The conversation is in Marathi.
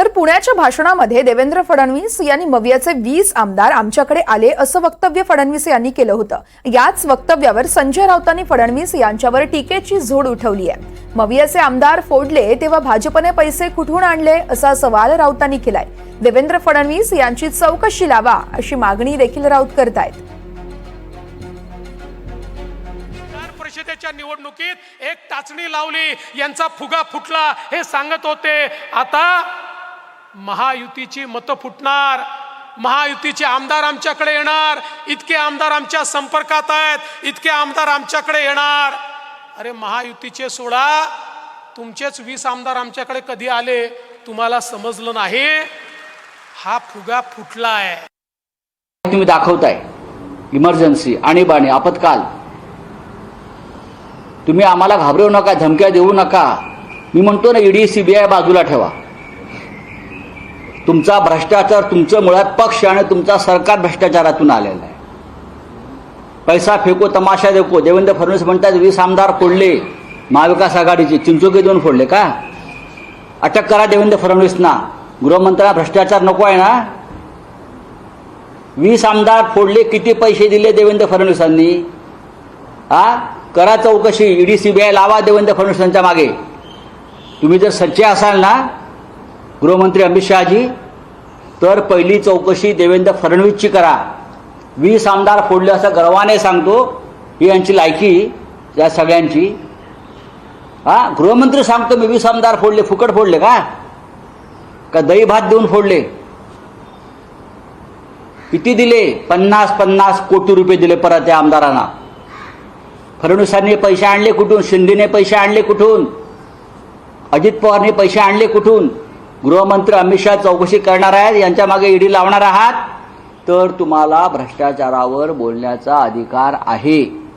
तर पुण्याच्या भाषणामध्ये देवेंद्र फडणवीस यांनी मवियाचे वीस आमदार आमच्याकडे आले असं वक्तव्य फडणवीस यांनी केलं होतं. याच वक्तव्यावर संजय राऊतांनी फडणवीस यांच्यावर टीकेची झोड उठवली आहे. मवियाचे आमदार फोडले तेव्हा भाजपने पैसे कुठून आणले असा सवाल राऊतांनी केलाय. देवेंद्र फडणवीस यांची चौकशी लावा अशी मागणी देखील राऊत करतायत. विधान परिषदेच्या निवडणुकीत एक टाचणी लावली यांचा फुगा फुटला हे सांगत होते. आता महायुतीची मतं फुटणार महायुतीचे आमदार आमच्याकडे येणार इतके आमदार आमच्या संपर्कात आहेत इतके आमदार आमच्याकडे येणार. अरे महायुतीचे सोडा तुमचेच वीस आमदार आमच्याकडे कधी आले तुम्हाला समजलं नाही? हा फुगा फुटलाय. तुम्ही दाखवताय. इमर्जन्सी आणीबाणी आपत्काल. तुम्ही आम्हाला घाबरवू नका धमक्या देऊ नका. मी म्हणतो ना ईडी सीबीआय बाजूला ठेवा. तुमचा भ्रष्टाचार तुमचं मुळात पक्ष आणि तुमचा सरकार भ्रष्टाचारातून आलेला आहे. पैसा फेको तमाशा देखो. देवेंद्र फडणवीस म्हणतात वीस आमदार फोडले महाविकास आघाडीचे. चिंचोके देऊन फोडले का? अटक करा देवेंद्र फडणवीसना. गृहमंत्र्यांना भ्रष्टाचार नको आहे ना? वीस आमदार फोडले किती पैसे दिले देवेंद्र फडणवीसांनी? हा करा चौकशी. ईडी सीबीआय लावा देवेंद्र फडणवीसांच्या मागे. तुम्ही जर सच्चे असाल ना गृहमंत्री अमित शहाजी तर पहिली चौकशी देवेंद्र फडणवीसची करा. वीस आमदार फोडले असं गर्वाने सांगतो ही यांची लायकी या सगळ्यांची. हा गृहमंत्री सांगतो मी वीस आमदार फोडले फुकट फोडले का? का दही भात देऊन फोडले? किती दिले? पन्नास पन्नास कोटी रुपये दिले परत त्या आमदारांना. फडणवीसांनी पैसे आणले कुठून? शिंदेने पैसे आणले कुठून? अजित पवारने पैसे आणले कुठून? गृहमंत्री अमित शहा चौकशी करणार आहेत यांच्या मागे ईडी लावणार आहात. तर तुम्हाला भ्रष्टाचारावर बोलण्याचा अधिकार आहे.